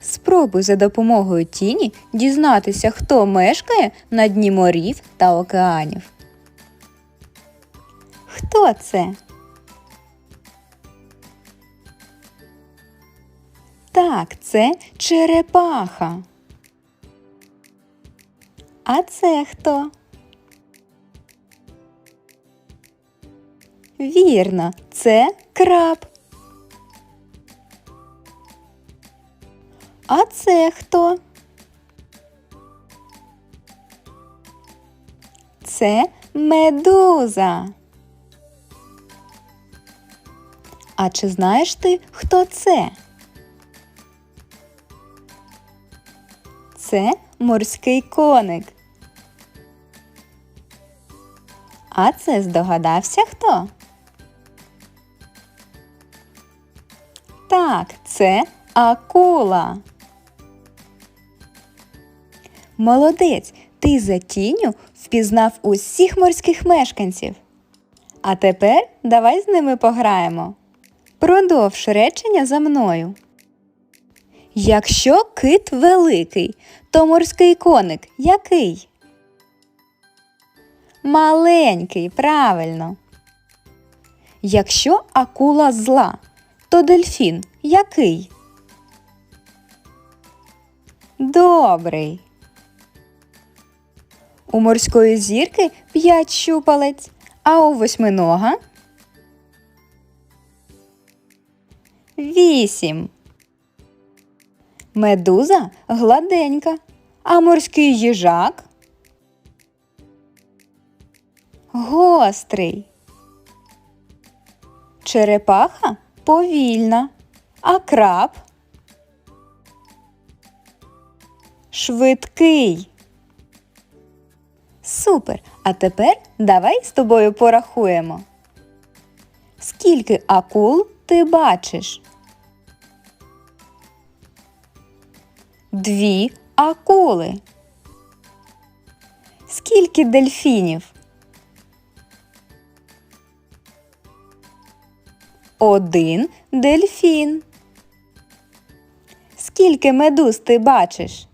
Спробуй за допомогою тіні дізнатися, хто мешкає на дні морів та океанів. Хто це? Так, це черепаха. А це хто? Вірно, це краб. А це хто? Це медуза. А чи знаєш ти, хто це? Це морський коник. А це здогадався хто? Так, це акула. Молодець, ти за тінню впізнав усіх морських мешканців. А тепер давай з ними пограємо. Продовж речення за мною. Якщо кит великий, то морський коник який? Маленький, правильно. Якщо акула зла, то дельфін який? Добрий. У морської зірки п'ять щупалець, а у восьминога вісім. Медуза гладенька, а морський їжак гострий. Черепаха повільна, а краб швидкий. Супер! А тепер давай з тобою порахуємо. Скільки акул ти бачиш? Дві акули. Скільки дельфінів? Один дельфін. Скільки медуз ти бачиш?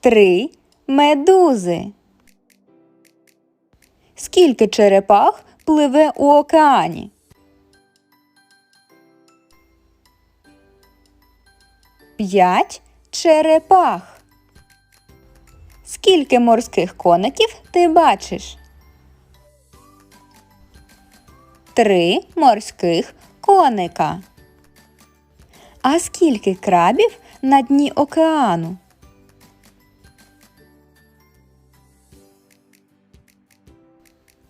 Три медузи. Скільки черепах пливе у океані? П'ять черепах. Скільки морських коників ти бачиш? Три морських коника. А скільки крабів на дні океану?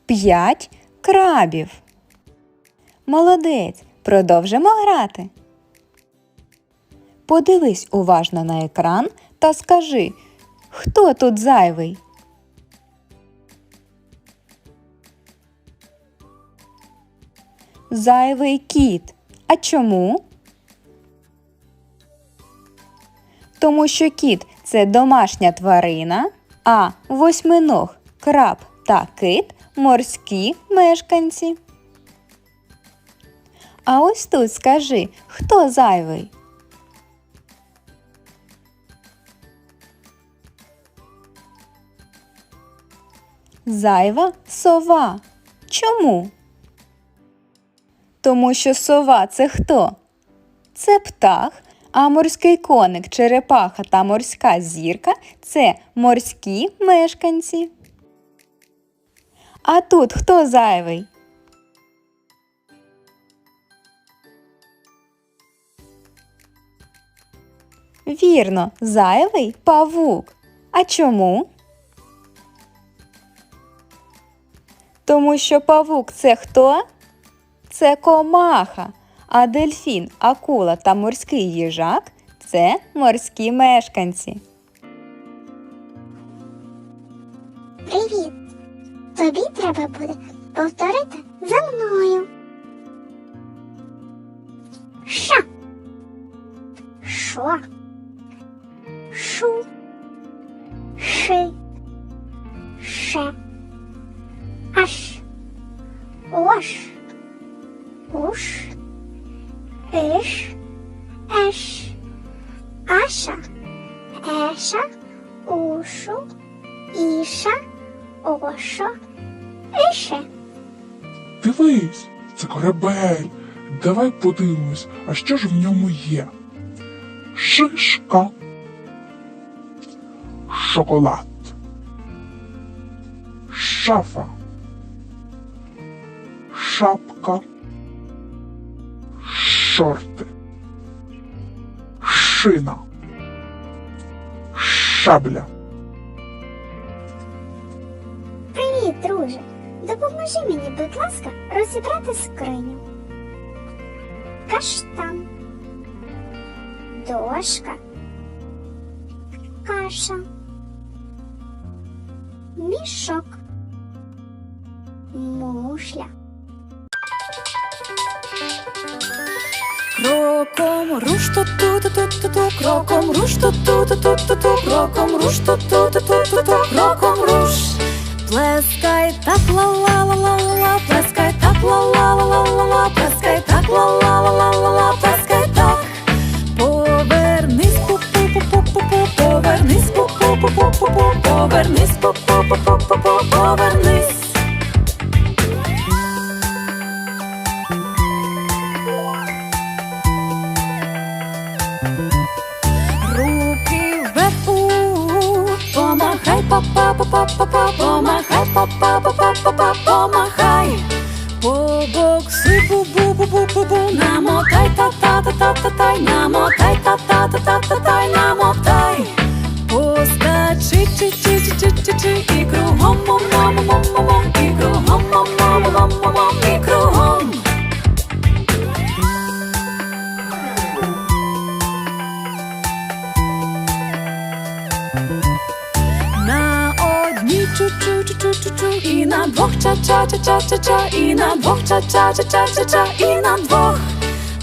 П'ять крабів. Молодець. Продовжимо грати. Подивись уважно на екран та скажи, хто тут зайвий? Зайвий кіт. А чому? Тому що кіт це домашня тварина, а восьминог, краб та кит морські мешканці. А ось тут скажи, хто зайвий? Зайва сова. Чому? Тому що сова це хто? Це птах, а морський коник, черепаха та морська зірка це морські мешканці. А тут хто зайвий? Вірно, зайвий павук. А чому? Тому що павук це хто? Це комаха, а дельфін, акула та морський їжак це морські мешканці. Тобі треба буде повторити за мною. Ша. Шо. Шу. Ши. Ше. Аш. Ош. Уш. Иш, еш, Аша, Еша, Ушу, Іша, Ошо, Іше. Дивись, це корабель. Давай подивимось, а що ж в ньому є? Шишка. Шоколад. Шафа. Шапка. Шорти. Шина. Шабля. Допоможи мені, будь ласка, розібрати скриню. Каштан. Дошка. Каша. Мішок. Мушля. Кроком руш ту ту ту ту кроком руш ту ту ту ту кроком руш ту ту ту ту кроком руш Плескай так ла плескай так ла ла ла ла ла ла плескай так. Повернись пу пу пу пу пу пу повернись. Помахай, па па па па па па помахай, па тай намотай та та та та та тай намотай. Поскачи чи чи чи чи чи чи і кругом мом мом мом мом і кругом мом мом мом мом і кругом. На одній чу-чу-чу-чу-чу-чу І на двох ча-ча-ча-ча-ча-ча І на двох ча-ча-ча-ча-ча-ча І на двох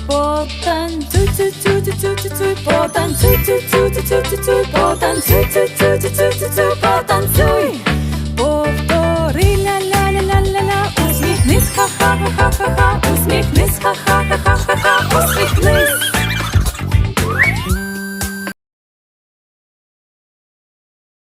Потанцюй, цюй, цюй, цюй, цюй, цюй, цюй, потанцюй, цюй, цюй, цюй, цюй, цюй, цюй, потанцюй, цюй, цюй, цюй, цюй, цюй, цюй, потанцюй.